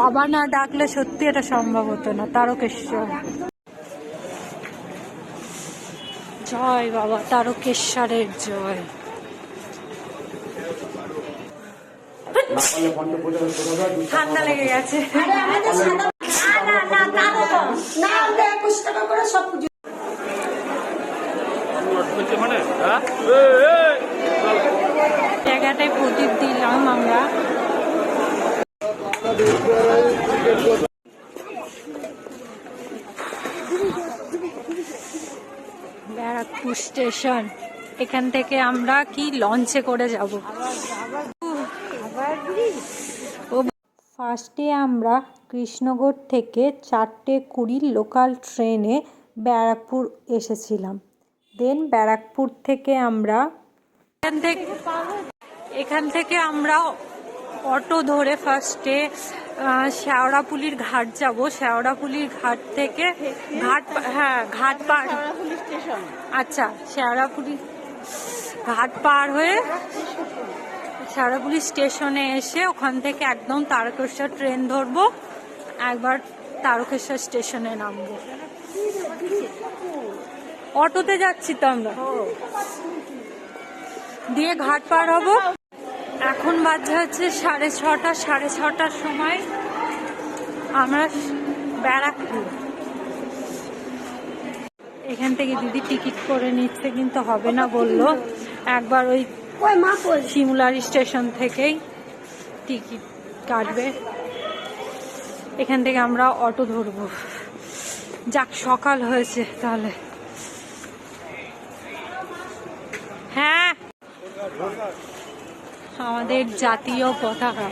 বাবা না ডাকলে সত্যি এটা সম্ভব হতো না তারকেশ্বর। জয় বাবা তারকেশ্বরের জয়। ঠান্ডা লেগে গেছে। জায়গাটায় প্রদীপ দিলাম আমরা ব্যারাকপুর স্টেশন। এখান থেকে আমরা কি লঞ্চে করে যাব? ফার্স্টে আমরা কৃষ্ণগড় থেকে চারটে কুড়ির লোকাল ট্রেনে ব্যারাকপুর এসেছিলাম। দেন ব্যারাকপুর থেকে আমরা এখান থেকে এখান থেকে আমরা অটো ধরে ফার্স্টে শেওড়াপুলির ঘাট যাব। শেওড়াপুলির ঘাট থেকে ঘাট হ্যাঁ ঘাট পার আচ্ছা শেওড়াপুলি ঘাট পার হয়ে শেওড়াপুলি স্টেশনে এসে ওখান থেকে একদম তারকেশ্বর ট্রেন ধরবো। একবার তারকেশ্বর স্টেশনে নামবো। অটোতে যাচ্ছি তো আমরা। দিয়ে ঘাট পার হব। এখন বাজে হচ্ছে সাড়ে ছটা সাড়ে ছটার সময় আমরা ব্যারাকপুর। এখান থেকে দিদি টিকিট করে নিচ্ছে কিন্তু হবে না বলল। একবার ওই শিমুলারি স্টেশন থেকেই টিকিট কাটবে। এখান থেকে আমরা অটো ধরবো। যাক সকাল হয়েছে তাহলে হ্যাঁ আমাদের জাতীয় পতাকা।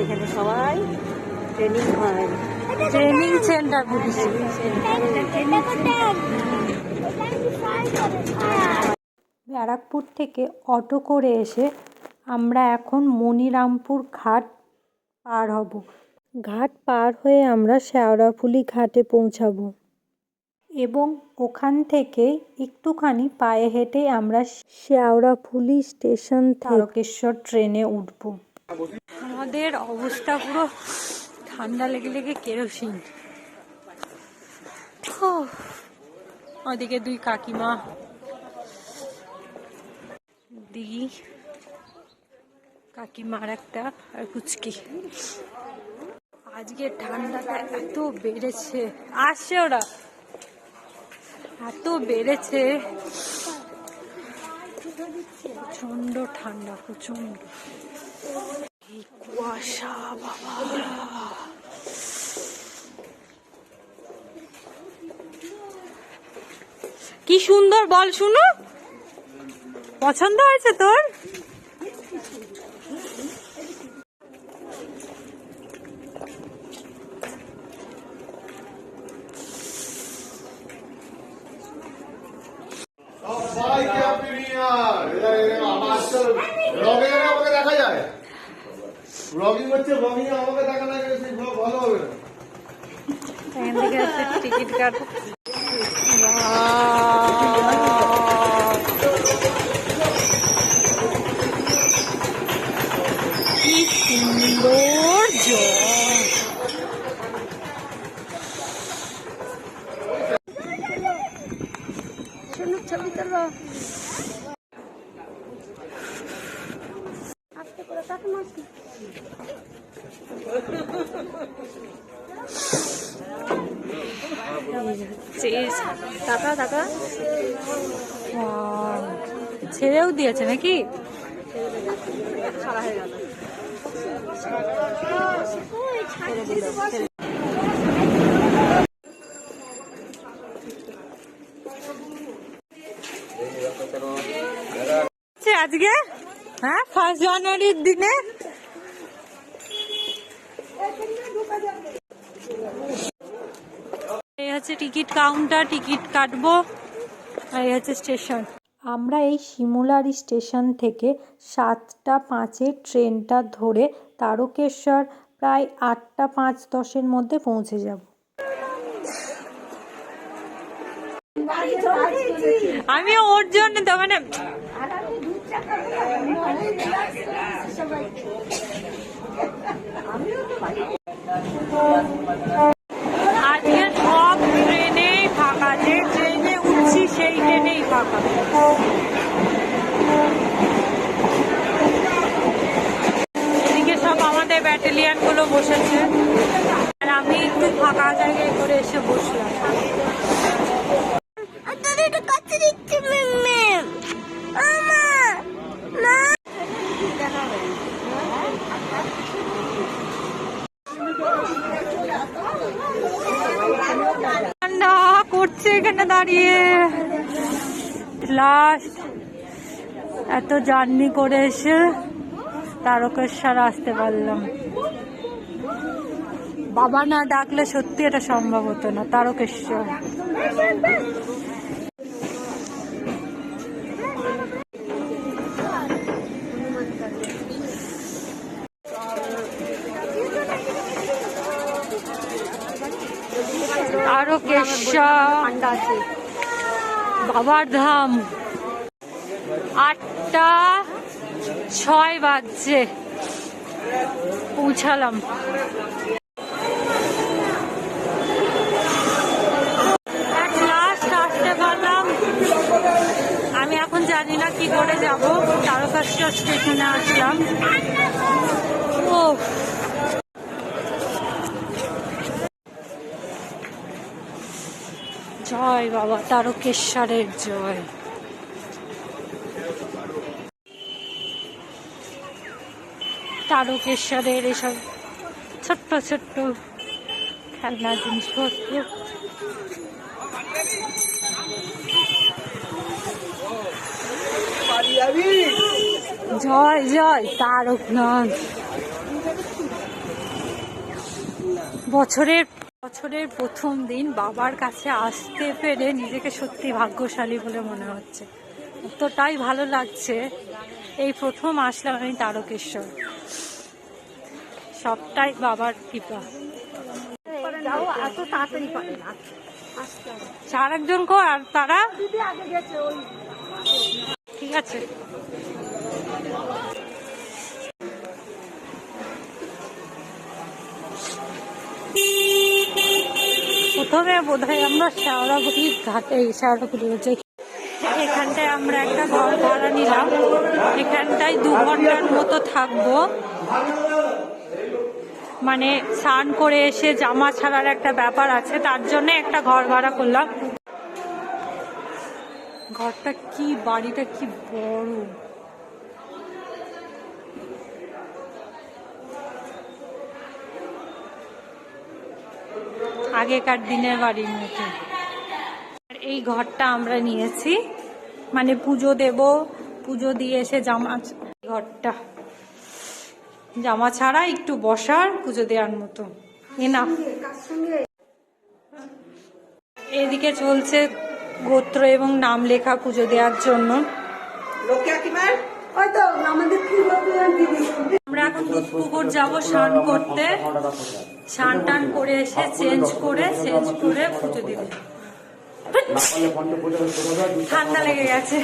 এখানে সবাই ট্রেনিং হয়। ট্রেনিং সেন্টার বুঝেছি ব্যারাকপুর থেকে অটো করে এসে আমরা এখন মনিরামপুর ঘাট পার হব। ঘাট পার হয়ে আমরা শেওড়াফুলি ঘাটে পৌঁছাবো এবং ওখান থেকে একটুখানি পায়ে হেঁটে আমরা শেওড়াফুলি স্টেশন তারকেশ্বর ট্রেনে উঠব। আমাদের অবস্থা পুরো ঠান্ডা লেগে লেগে কেরোসিন। ওদিকে দুই কাকিমা দিদি কাকিমার একটা আর কুচকি। আজকে ঠান্ডাটা এত বেড়েছে, আসছে ওরা। এত বেড়েছে প্রচণ্ড ঠান্ডা প্রচণ্ড কুয়াশা, বাবা। কি সুন্দর বল শুনো। পছন্দ হয়েছে তোর? দেখা যায়। ব্লগিং হচ্ছে ব্লগিং আমাকে দেখা না গেলে সেই ভালো হবে না। টিকিট কাট কি সুন্দর জল শোনো ছবি তোলো আস্তে করে কাকে মারছি টাকা টাকা Wow. ছেড়েও দিয়েছে নাকি? আজকে? হ্যাঁ ফার্স্ট জানুয়ারির দিনে? এই হচ্ছে টিকিট কাউন্টার টিকিট কাটবো, আর এই হচ্ছে স্টেশন আমরা এই শিমুলারি স্টেশন থেকে সাতটা পাঁচের ট্রেনটা ধরে তারকেশ্বর প্রায় আটটা পাঁচ দশের মধ্যে পৌঁছে যাব। আমি ওর জন্য তো মানে আজকে সব ট্রেনেই ফাঁকা যে সেই ট্রেনেই ফাঁকা এদিকে সব আমাদের ব্যাটালিয়ানগুলো বসেছে। আর আমি একটু ফাঁকা জায়গায় করে এসে বসলাম। করছে এখানে দাঁড়িয়ে। লাস্ট এত জার্নি করে এসে তারকেশ্বর আসতে পারলাম। বাবা না ডাকলে সত্যি এটা সম্ভব হতো না, তারকেশ্বর। বাবার ধাম। আটটা ছয় বাজছে। পৌঁছালাম। আমি এখন কি করে যাব। তারকেশ্বর স্টেশনে আসলাম। ও জয় বাবা তারকেশ্বরের জয়। তারকেশ্বরের এসব ছোট্ট ছোট্ট খেলনা জিনিসপত্র। জয় জয় তারকনাথ। বছরের বছরের প্রথম দিন বাবার কাছে আসতে পেরে নিজেকে সত্যি ভাগ্যশালী বলে মনে হচ্ছে। এতটাই ভালো লাগছে। এই প্রথম আসলাম আমি তারকেশ্বর। সবটাই বাবার কৃপা। চার একজন কো আর তারা? ঠিক আছে। প্রথমে বোধ হয় আমরা শেওড়াগুড়ি ঘাটে শেওড়াগুড়ি হচ্ছে এখানটায় আমরা একটা ঘর ভাড়া নিলাম। এখানটায় দু ঘণ্টার মতো থাকব। মানে স্নান করে এসে জামা ছাড়ার একটা ব্যাপার আছে, তার জন্য একটা ঘর ভাড়া করলাম। ঘরটা কি, বাড়িটা কি বড়। আগেকার দিনের বাড়ির মতো। আর এই ঘরটা আমরা নিয়েছি। মানে পুজো দেব পুজো দিয়ে এসে জামা ঘরটা। জামা ছাড়া একটু বসার পুজো দেওয়ার মতো। এনা এদিকে চলছে গোত্র এবং নাম লেখা পুজো দেওয়ার জন্য। ওই তো আমাদের আমরা এখন দুধপুকুর যাব স্নান করতে। স্নান টান করে এসে চেঞ্জ করে চেঞ্জ করে পুজো দিতে ঠান্ডা লেগে গেছে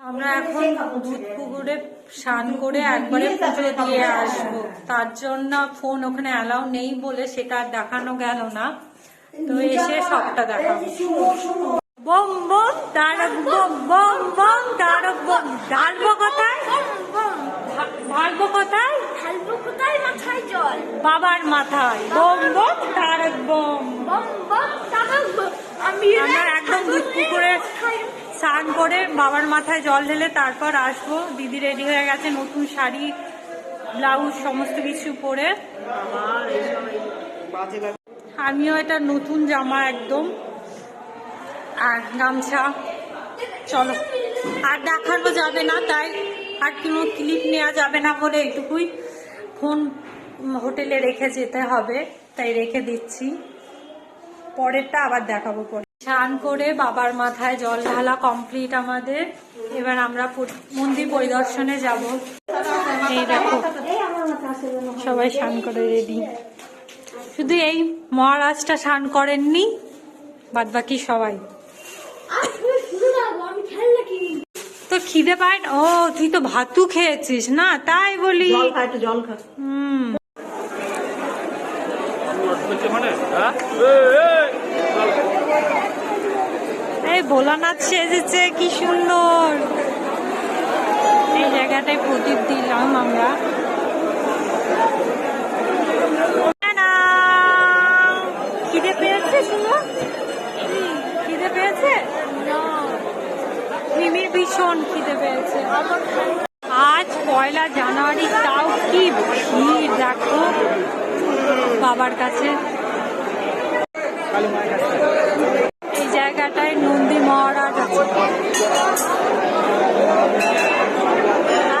আমরা এখন দুধ পুকুরে স্নান করে একবারে পুজো দিয়ে আসব তার জন্য ফোন ওখানে অ্যালাউ নেই বলে সেটা আর দেখানো গেল না তো এসে সবটা দেখাবো বম বম তারক বম বম বম তারক বম ঢালবো কোথায় ঢালবো কোথায়? ঢালবো কোথায়? মাথায় জল। বাবার মাথায়। বম বম তারক বম। বম বম তারক বম। আমি আমরা একদম দুধ পুকুরে স্নান করে বাবার মাথায় জল ঢেলে তারপর আসব। দিদি রেডি হয়ে গেছে নতুন শাড়ি ব্লাউজ সমস্ত কিছু পরে। আমিও এটা নতুন জামা একদম। আর গামছা। চলো। আর দেখানো যাবে না তাই আর কোনো ক্লিপ নেওয়া যাবে না বলে এটুকুই ফোন হোটেলে রেখে যেতে হবে, তাই রেখে দিচ্ছি। পরেরটা আবার দেখাবো পরে। স্নান করে বাবার মাথায় জল ঢালা কমপ্লিট আমাদের। এবার আমরা মন্দির পরিদর্শনে যাব। এই দেখো, সবাই স্নান করে রেডি। শুধু এই মহারাজটা স্নান করেননি বাদ বাকি সবাই। তো খিদে পায়? ও তুই তো ভাতু খেয়েছিস। না তাই বলি। জল খা। হুম। এই ভোলানাথ সেজেছে কি সুন্দর। এই জায়গাটায় প্রদীপ দিলাম আমরা। ভীষণ খিদে পেয়েছে। আজ পয়লা জানুয়ারি তাও কি ভিড় দেখো। বাবার কাছে। এই জায়গাটায় নন্দী মহারাজ আছে।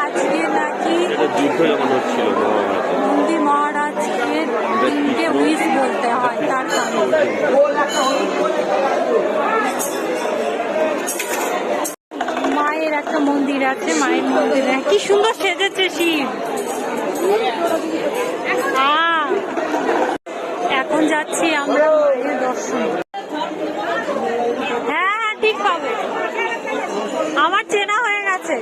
আজকে নাকি নন্দী মহারাজকে তিনটে উইস বলতে হয় তার কারণে মায়ের একটা মন্দির আছে মায়ের মন্দিরে কি সুন্দর সেজেছে শিব। আহ, এখন যাচ্ছি আমরা মায়ের দর্শন। হ্যাঁ হ্যাঁ ঠিক পাবে। আমার চেনা হয়ে গেছে।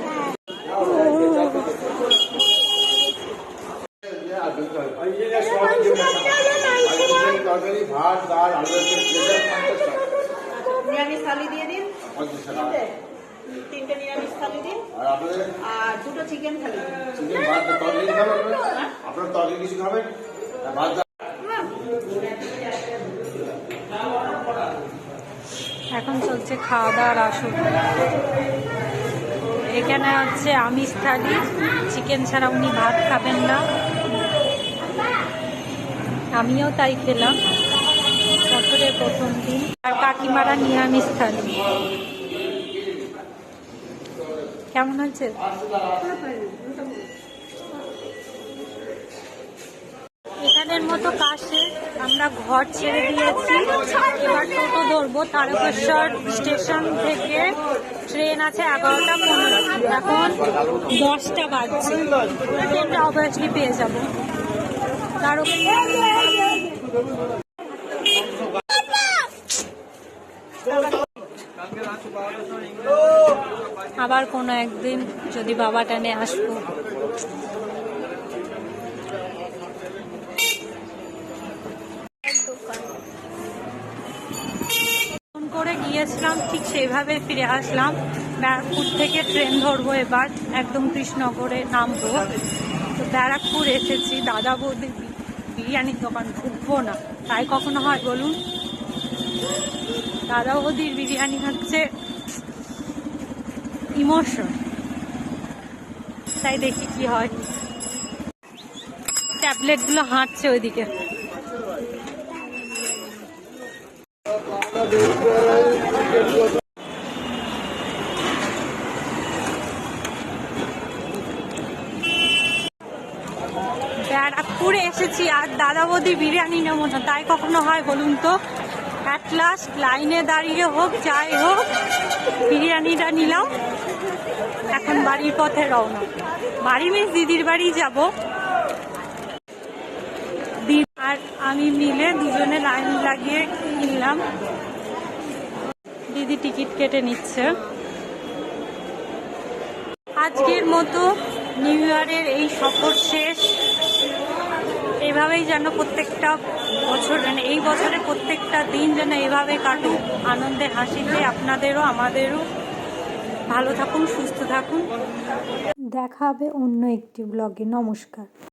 ভাত ডাল আলু দিয়ে দিন। তিনটে তিনটে নিরামিষ থালি দিন। আর দুটো চিকেন থালি দিন। চিকেন ভাত তরকারি খাবেন আপনারা? আপনার তরকারি কিছু খাবেন? ভাত এখন চলছে খাওয়া দাওয়ার আসর। এখানে হচ্ছে আমিষ থালি চিকেন ছাড়া উনি ভাত খাবেন না। আমিও তাই খেলাম। বছরের প্রথম দিন। আর কাকিমারা নিরামিষ থালি। কেমন হয়েছে? এখানের মতো কাছে আমরা ঘর ছেড়ে দিয়েছি। এবার টোটো ধরবো। তারকেশ্বর স্টেশন থেকে ট্রেন আছে এগারোটা পনেরো। এখন দশটা বাজছে। ট্রেনটা অবভিয়াসলি পেয়ে যাব। তারক আবার কোনো একদিন যদি বাবা টানে আসব। করে গিয়েছিলাম, ঠিক সেইভাবে ফিরে আসলাম। ব্যারাকপুর থেকে ট্রেন ধরবো এবার, একদম কৃষ্ণনগরে নামবো। তো ব্যারাকপুর এসেছি, দাদা বৌদি বিরিয়ানির দোকান, ঢুকবো না। তাই কখনো হয় বলুন? দাদা বৌদির বিরিয়ানি হচ্ছে ইমোশন। তাই দেখি কি হয়। ট্যাবলেটগুলো হাঁটছে ওইদিকে। এসেছি আর দাদা বৌদি বিরিয়ানি নেব না। তাই কখনো হয় বলুন তো? অ্যাট লাস্ট লাইনে দাঁড়িয়ে হোক, যাই হোক, বিরিয়ানিটা নিলাম। এখন বাড়ির পথে রওনা। বাড়ি মিস দিদির বাড়ি যাব। আর আমি মিলে দুজনে লাইন লাগিয়ে কিনলাম। দিদি টিকিট কেটে নিচ্ছে। আজকের মতো নিউ ইয়ারের এই সফর শেষ। এভাবেই যেন প্রত্যেকটা বছর মানে এই বছরে প্রত্যেকটা দিন যেন এভাবে কাটুক। আনন্দে, হাসিতে আপনাদেরও, আমাদেরও। ভালো থাকুন, সুস্থ থাকুন। দেখা হবে অন্য একটি ব্লগে নমস্কার।